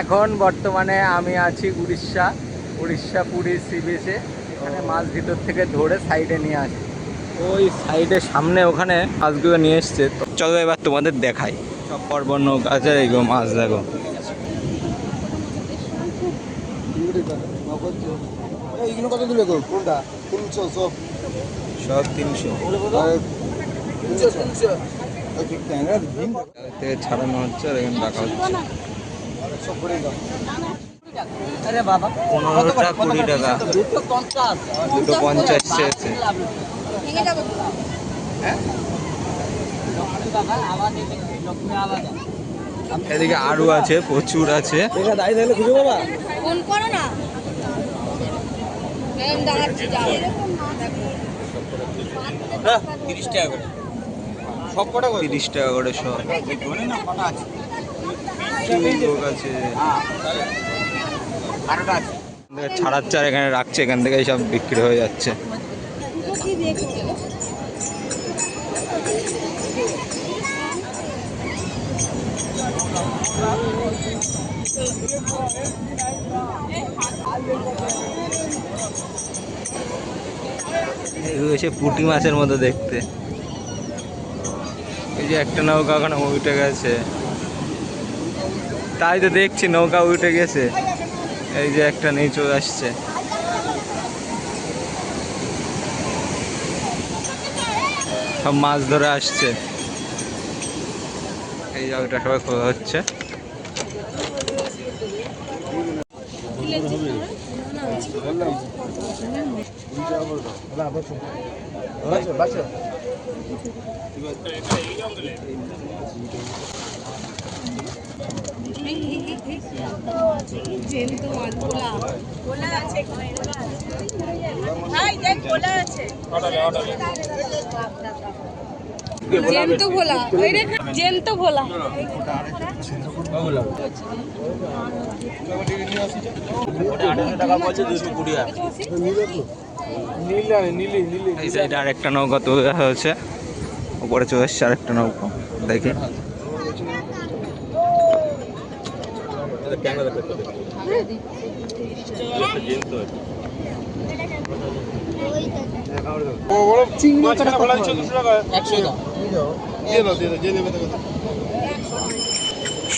এখন বর্তমানে আমি আছি উড়িষ্যা উড়িষ্যা পুরী সি বিচে এখানে মাছ ভিতর থেকে ধরে সাইডে নিয়ে আসি। ওই সাইডে সামনে ওখানে মাছগুলো নিয়ে এসছে। তো চলো এবার তোমাদের দেখাই। সব পর্বত নৌকা আছে এইগুলো মাছ দেখো। এইগুলো কত দিলে গো কোনটা তিনশো। সব সব তিনশো। ছাড়ানো হচ্ছে আর এখানে রাখা হচ্ছে আরে পনেরোটা কুড়ি টাকা। দুটো পঞ্চাশ চেয়েছে এদিকে আরও আছে প্রচুর আছে। তিরিশ টাকা করে। তিরিশ টাকা করে সব। আছে। ছাড়াচ্ছে আর এখানে রাখছে এখান থেকে সব বিক্রি হয়ে যাচ্ছে। এসে পুঁটি মাছের মতো দেখতে। এই যে একটা নৌকা ওখানে উঠে গেছে। তাই তো দেখছি নৌকা উঠে গেছে। এই যে একটা নিচু আসছে। সব মাছ ধরে আসছে। এই জায়গাটা সবাই খোলা হচ্ছে। জ্যান্ত গোলা আছে জ্যান্ত ভোলা রে জ্যান্ত ভোলা এই সাইডে আরেকটা নৌকা তোলা হয়েছে উপরে চলে এসছে আরেকটা নৌকা দেখি।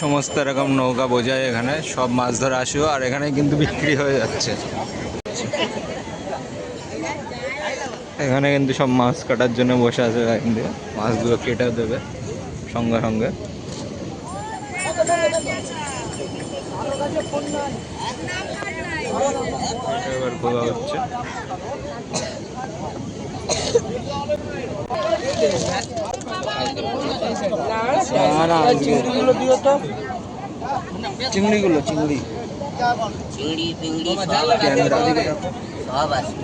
সমস্ত রকম নৌকা বোঝায় এখানে সব মাছ ধরে আসিও আর এখানে কিন্তু বিক্রি হয়ে যাচ্ছে। এখানে কিন্তু সব মাছ কাটার জন্য বসে আছে লাইন দিয়ে মাছগুলো কেটে দেবে সঙ্গে সঙ্গে। এবার খোলা হচ্ছে। চিংড়িগুলো দিও তো। চিংড়িগুলো চিংড়ি। চিংড়ি পিংড়ি সব সব আছে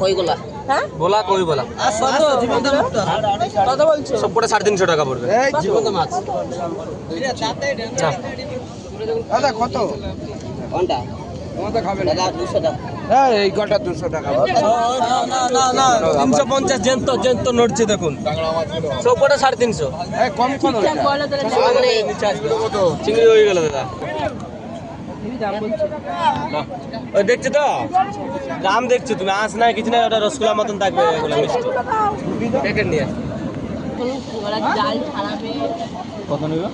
কইগুলা বলা কই বলা কত বলছো সব সাড়ে তিনশো টাকা পড়বে মাছ দাদা কত তোমাদের খাবে না? দাদা দুশো টাকা হ্যাঁ এই কটা দুশো টাকা। তিনশো পঞ্চাশ জেন্ত জেন্ত নড়ছে দেখুন। সব করে সাড়ে তিনশো। কম কম চিংড়ি হয়ে গেল দাদা। ওই দেখছ তো? দাম দেখছ তুমি আস না কিছু না ওটা রসগোল্লা মতন থাকবে প্যাকেট নিয়ে কত নেব?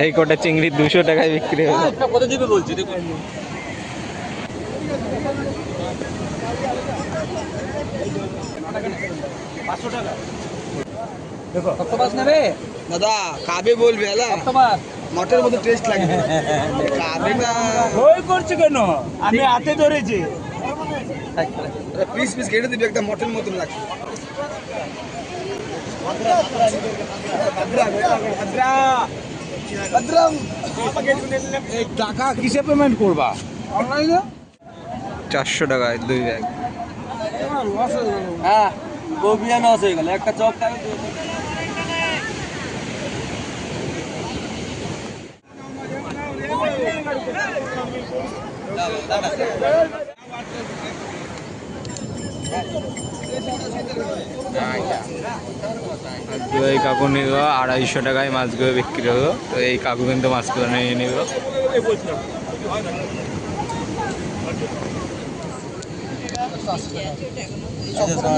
এই কটা চিংড়ি দুশো টাকায় বিক্রি হবে আপনার কত দিবে বলছি? দেখুন। কত মাছ নেবে? দাদা কাবে বলবে এলা কত মটের মতো টেস্ট লাগবে কাবে না ওই করছ কেন? আমি হাতে ধরেছি। পিস পিস কেটে দিবি মটের মতন লাগবে এই টাকা কিসে পেমেন্ট করবা? অনলাইনে চারশো টাকায় দুই ব্যাগ হ্যাঁ গোবিয়া নস হয়ে গেল। একটা চপ তো এই কাকু নিল, আড়াইশো টাকায় মাছগুলো বিক্রি হলো। তো এই কাকু কিন্তু মাছগুলো নিয়ে নিল। আচ্ছা,